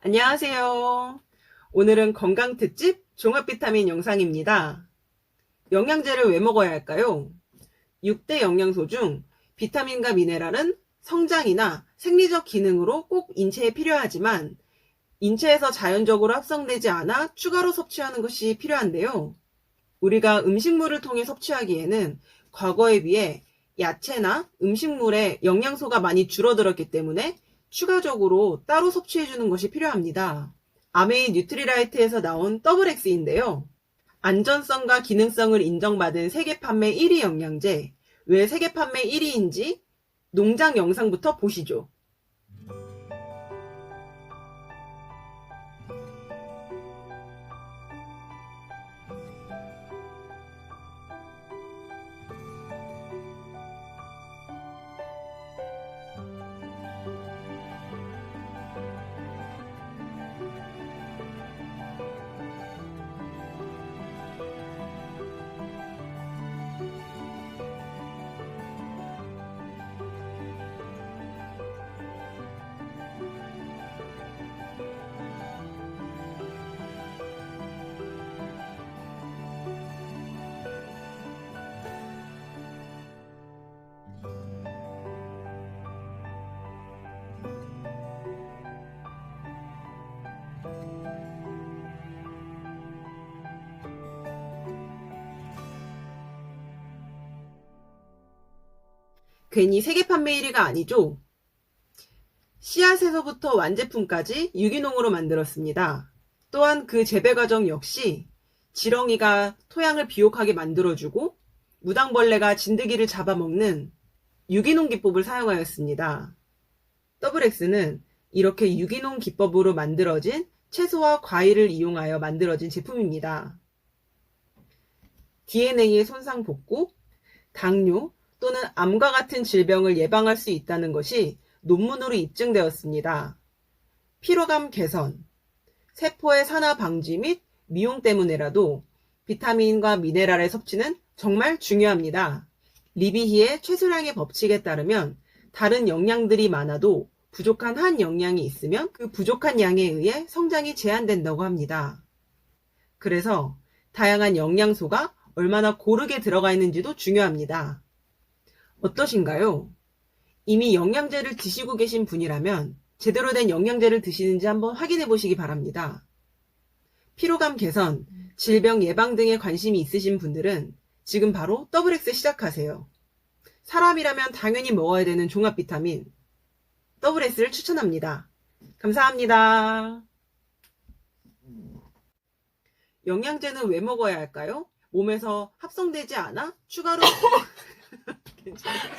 안녕하세요. 오늘은 건강 특집 종합 비타민 영상입니다. 영양제를 왜 먹어야 할까요? 6대 영양소 중 비타민과 미네랄은 성장이나 생리적 기능으로 꼭 인체에 필요하지만 인체에서 자연적으로 합성되지 않아 추가로 섭취하는 것이 필요한데요. 우리가 음식물을 통해 섭취하기에는 과거에 비해 야채나 음식물에 영양소가 많이 줄어들었기 때문에 추가적으로 따로 섭취해주는 것이 필요합니다. 아메이 뉴트리라이트에서 나온 더블엑스인데요. 안전성과 기능성을 인정받은 세계 판매 1위 영양제. 왜 세계 판매 1위인지 농장 영상부터 보시죠. 괜히 세계 판매 1위가 아니죠? 씨앗에서부터 완제품까지 유기농으로 만들었습니다. 또한 그 재배 과정 역시 지렁이가 토양을 비옥하게 만들어주고 무당벌레가 진드기를 잡아먹는 유기농 기법을 사용하였습니다. 더블엑스는 이렇게 유기농 기법으로 만들어진 채소와 과일을 이용하여 만들어진 제품입니다. DNA의 손상 복구, 당뇨 또는 암과 같은 질병을 예방할 수 있다는 것이 논문으로 입증되었습니다. 피로감 개선, 세포의 산화 방지 및 미용 때문에라도 비타민과 미네랄의 섭취는 정말 중요합니다. 리비히의 최소량의 법칙에 따르면 다른 영양들이 많아도 부족한 한 영양이 있으면 그 부족한 양에 의해 성장이 제한된다고 합니다. 그래서 다양한 영양소가 얼마나 고르게 들어가 있는지도 중요합니다. 어떠신가요? 이미 영양제를 드시고 계신 분이라면 제대로 된 영양제를 드시는지 한번 확인해 보시기 바랍니다. 피로감 개선, 질병 예방 등에 관심이 있으신 분들은 지금 바로 더블엑스 시작하세요. 사람이라면 당연히 먹어야 되는 종합 비타민 더블엑스를 추천합니다. 감사합니다. 영양제는 왜 먹어야 할까요? 몸에서 합성되지 않아 추가로 괜찮아.